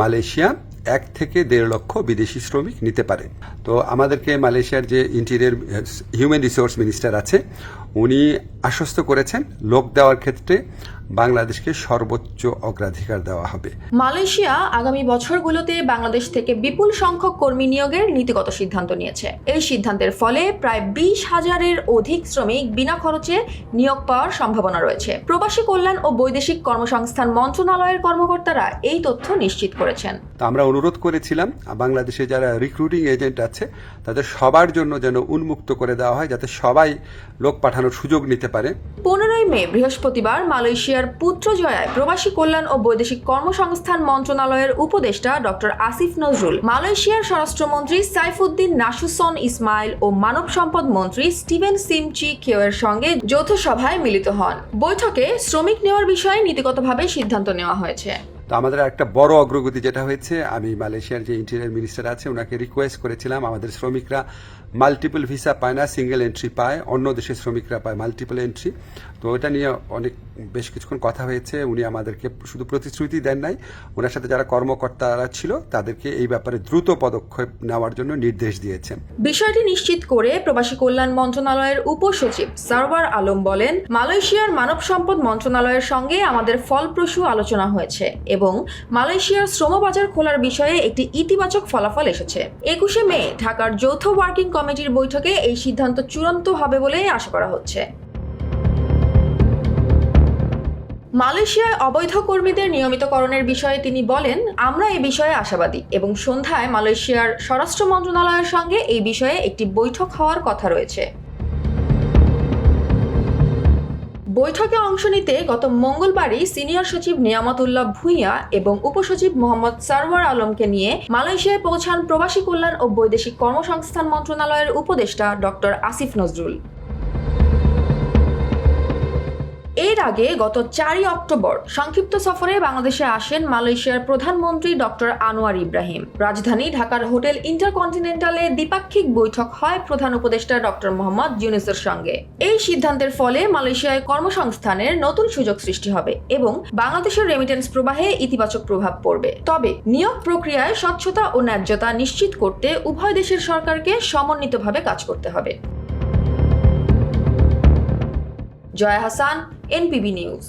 Malaysia এক থেকে দেড় লক্ষ বিদেশি শ্রমিক নিতে পারে। তো আমাদেরকে মালয়েশিয়ার যে ইন্টেরিয়ার হিউম্যান রিসোর্স মিনিস্টার আছে, উনি আশ্বস্ত করেছেন লোক দেওয়ার ক্ষেত্রে বাংলাদেশকে সর্বোচ্চ অগ্রাধিকার দেওয়া হবে। মালয়েশিয়া আগামী বছরগুলোতে বাংলাদেশ থেকে বিপুল সংখ্যক কর্মী নিয়োগের নীতিগত সিদ্ধান্ত নিয়েছে। এই সিদ্ধান্তের ফলে প্রায় বিশ হাজারের অধিক শ্রমিক বিনা খরচে নিয়োগ পাওয়ার সম্ভাবনা রয়েছে। প্রবাসী কল্যাণ ও বৈদেশিক কর্মসংস্থান মন্ত্রণালয়ের কর্মকর্তারা এই তথ্য নিশ্চিত করেছেন। তো আমরা অনুরোধ করেছিলাম বাংলাদেশে যারা রিক্রুটিং এজেন্ট আছে তাদের সবার জন্য যেন উন্মুক্ত করে দেওয়া হয় যাতে সবাই লোক পাঠানোর সুযোগ নিতে পারে। পনেরোই মে বৃহস্পতিবার মালয়েশিয়ার পুত্রজয়ায় প্রবাসী কল্যাণ ও বৈদেশিক কর্মসংস্থান মন্ত্রণালয়ের উপদেষ্টা ডক্টর আসিফ নজরুল, মালয়েশিয়ার স্বরাষ্ট্রমন্ত্রী সাইফুদ্দিন নাসুসন ইসমাইল ও মানব সম্পদ মন্ত্রী স্টিভেন সিমচি কেওয়ের সঙ্গে যৌথ সভায় মিলিত হন। বৈঠকে শ্রমিক নেওয়ার বিষয়ে নীতিগতভাবে সিদ্ধান্ত নেওয়া হয়েছে। তো আমাদের একটা বড় অগ্রগতি যেটা হয়েছে, আমি মালয়েশিয়ার যে ইন্টেরিয়ার মিনিস্টার আছে ওনাকে রিকোয়েস্ট করেছিলাম, আমাদের শ্রমিকরা মাল্টিপল ভিসা পায় না সিঙ্গেল এন্ট্রি পায়, অন্য দেশের শ্রমিকরা পায় মাল্টিপল এন্ট্রি তো এটা নিয়ে অনেক, বেশ কিছুক্ষণ কথা হয়েছে, উনি আমাদেরকে শুধু প্রতিশ্রুতি দেন নাই ওনার সাথে যারা কর্মকর্তারা ছিল, তাদেরকে এই ব্যাপারে দ্রুত পদক্ষেপ নেওয়ার জন্য নির্দেশ দিয়েছেন। বিষয়টি নিশ্চিত করে প্রবাসী কল্যাণ মন্ত্রণালয়ের উপসচিব সারওয়ার আলম বলেন, মালয়েশিয়ার মানব সম্পদ মন্ত্রণালয়ের সঙ্গে আমাদের ফলপ্রসূ আলোচনা হয়েছে এবং মালয়েশিয়ার শ্রমবাজার খোলার বিষয়ে একটি ইতিবাচক ফলাফল এসেছে। একুশে মে ঢাকার যৌথ ওয়ার্কিং কমিটির বৈঠকে এই সিদ্ধান্ত চূড়ান্ত হবে বলে আশা করা হচ্ছে। মালয়েশিয়ায় অবৈধ কর্মীদের নিয়মিতকরণের বিষয়ে তিনি বলেন, আমরা এ বিষয়ে আশাবাদী এবং সন্ধ্যায় মালয়েশিয়ার স্বরাষ্ট্র মন্ত্রণালয়ের সঙ্গে এই বিষয়ে একটি বৈঠক হওয়ার কথা রয়েছে। বৈঠকে অংশ নিতে গত মঙ্গলবারই সিনিয়র সচিব নিয়ামতুল্লাহ ভুঁইয়া এবং উপসচিব মোহাম্মদ সারওয়ার আলমকে নিয়ে মালয়েশিয়ায় পৌঁছান প্রবাসী কল্যাণ ও বৈদেশিক কর্মসংস্থান মন্ত্রণালয়ের উপদেষ্টা ডক্টর আসিফ নজরুল। এর আগে গত চারই অক্টোবর সংক্ষিপ্ত সফরে বাংলাদেশে আসেন মালয়েশিয়ার প্রধানমন্ত্রী ডক্টর আনোয়ার ইব্রাহিম। রাজধানী ঢাকার হোটেল ইন্টারকন্টিনেন্টালে দ্বিপাক্ষিক বৈঠক হয় প্রধান উপদেষ্টা ডক্টর মোহাম্মদ ইউনুসের সঙ্গে। এই সিদ্ধান্তের ফলে মালয়েশিয়ায় কর্মসংস্থানের নতুন সুযোগ সৃষ্টি হবে এবং বাংলাদেশের রেমিটেন্স প্রবাহে ইতিবাচক প্রভাব পড়বে। তবে নিয়োগ প্রক্রিয়ায় স্বচ্ছতা ও ন্যায্যতা নিশ্চিত করতে উভয় দেশের সরকারকে সমন্বিতভাবে কাজ করতে হবে। Joya Hasan NPB news.